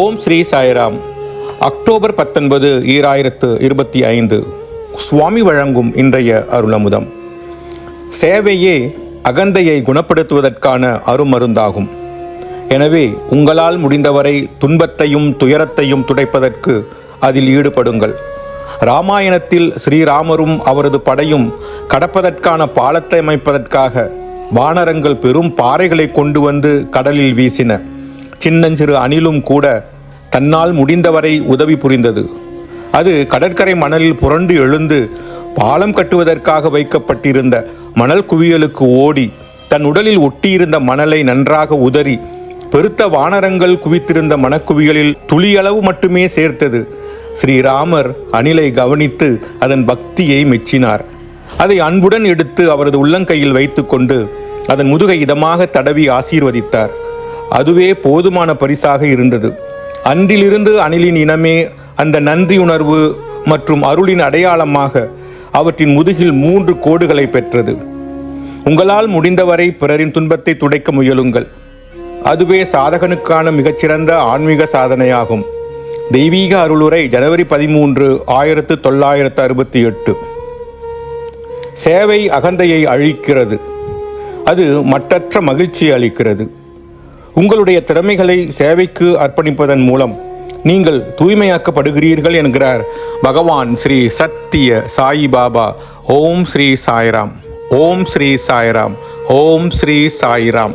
ஓம் Sri Sairam. October பத்தொன்பது ஈராயிரத்து இருபத்தி ஐந்து. சுவாமி வழங்கும் இன்றைய அருளமுதம். சேவையே அகந்தையை குணப்படுத்துவதற்கான அருமருந்தாகும். எனவே உங்களால் முடிந்தவரை துன்பத்தையும் துயரத்தையும் துடைப்பதற்கு அதில் ஈடுபடுங்கள். ராமாயணத்தில் ஸ்ரீராமரும் அவரது படையும் கடப்பதற்கான பாலத்தை அமைப்பதற்காக வானரங்கள் பெரும் பாறைகளை கொண்டு வந்து கடலில் வீசின. சின்னஞ்சிறு அணிலும் கூட தன்னால் முடிந்தவரை உதவி புரிந்தது. அது கடற்கரை மணலில் புரண்டு எழுந்து பாலம் கட்டுவதற்காக வைக்கப்பட்டிருந்த மணல் குவியலுக்கு ஓடி தன் உடலில் ஒட்டியிருந்த மணலை நன்றாக உதறி பெருத்த வானரங்கள் குவித்திருந்த மணக்குவிகளில் துளியளவு மட்டுமே சேர்த்தது. ஸ்ரீராமர் அணிலை கவனித்து அதன் பக்தியை மெச்சினார். அதை அன்புடன் எடுத்து அவரது உள்ளங்கையில் வைத்துக்கொண்டு அதன் முதுகை இதமாக தடவி ஆசீர்வதித்தார். அதுவே போதுமான பரிசாக இருந்தது. அன்றிலிருந்து அணிலின் இனமே அந்த நன்றியுணர்வு மற்றும் அருளின் அடையாளமாக அவற்றின் முதுகில் மூன்று கோடுகளை பெற்றது. உங்களால் முடிந்தவரை பிறரின் துன்பத்தை துடைக்க முயலுங்கள். அதுவே சாதகனுக்கான மிகச்சிறந்த ஆன்மீக சாதனையாகும். தெய்வீக அருளுரை ஜனவரி பதிமூன்று ஆயிரத்து தொள்ளாயிரத்து அறுபத்தி எட்டு சேவை அகந்தையை அழிக்கிறது. அது மற்றற்ற மகிழ்ச்சி அளிக்கிறது. உங்களுடைய திறமைகளை சேவைக்கு அர்ப்பணிப்பதன் மூலம் நீங்கள் தூய்மையாக்கப்படுகிறீர்கள் என்கிறார் பகவான் ஸ்ரீ சத்திய சாயி பாபா. ஓம் ஸ்ரீ சாய்ராம். ஓம் ஸ்ரீ சாய்ராம். ஓம் ஸ்ரீ சாய்ராம்.